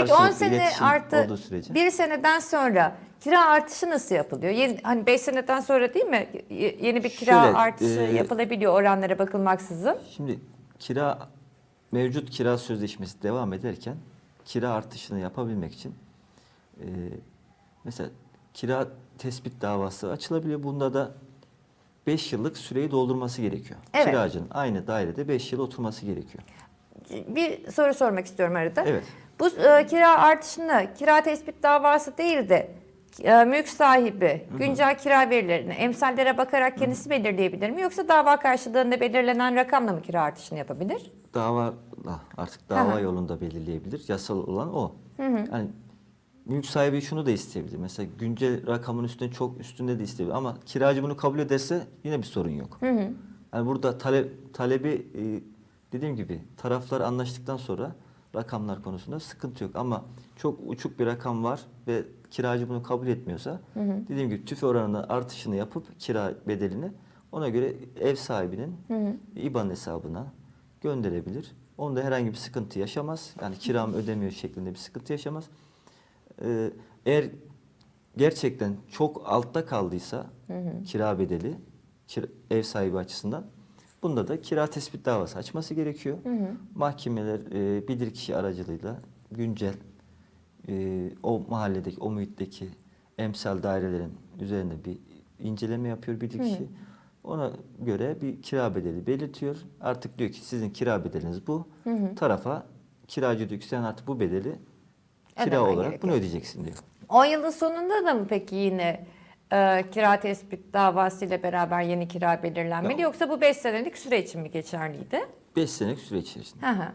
Peki 10 Karşılıklı sene iletişim artı olduğu sürece. bir seneden sonra kira artışı nasıl yapılıyor? Yeni, hani 5 seneden sonra değil mi? Y- Yeni bir kira Şöyle, artışı e, yapılabiliyor oranlara bakılmaksızın. Şimdi kira mevcut kira sözleşmesi devam ederken kira artışını yapabilmek için e, mesela kira tespit davası açılabiliyor. Bunda da 5 yıllık süreyi doldurması gerekiyor. Evet. Kiracının aynı dairede 5 yıl oturması gerekiyor. Bir soru sormak istiyorum arada. Evet. Bu e, kira artışını kira tespit davası değil de e, mülk sahibi güncel kira verilerini emsallere bakarak kendisi belirleyebilir mi? Yoksa dava karşılığında belirlenen rakamla mı kira artışını yapabilir? Dava artık dava Hı hı. yolunda belirleyebilir. Yasal olan o. Yani mülk sahibi şunu da isteyebilir. Mesela güncel rakamın üstünde çok üstünde de isteyebilir. Ama kiracı bunu kabul ederse yine bir sorun yok. Yani burada talep talebi e, dediğim gibi taraflar anlaştıktan sonra rakamlar konusunda sıkıntı yok. Ama çok uçuk bir rakam var ve kiracı bunu kabul etmiyorsa dediğim gibi tüfe oranında artışını yapıp kira bedelini ona göre ev sahibinin IBAN hesabına gönderebilir. Onda herhangi bir sıkıntı yaşamaz. Yani kiramı ödemiyor şeklinde bir sıkıntı yaşamaz. Ee, eğer gerçekten çok altta kaldıysa kira bedeli kira- ev sahibi açısından bunda da kira tespit davası açması gerekiyor. Mahkemeler e, bilirkişi aracılığıyla güncel e, o mahalledeki, o muhitteki emsal dairelerin üzerinde bir inceleme yapıyor bilirkişi. Ona göre bir kira bedeli belirtiyor. Artık diyor ki sizin kira bedeliniz bu. Tarafa kiracı diyor ki sen artık bu bedeli kira Ödemen olarak gerekiyor. bunu ödeyeceksin diyor. 10 yılın sonunda da mı peki yine e, kira tespit davası ile beraber yeni kira belirlenmeli? Yok. Yoksa bu 5 senelik süre için mi geçerliydi? 5 senelik süre içerisinde. Hı hı.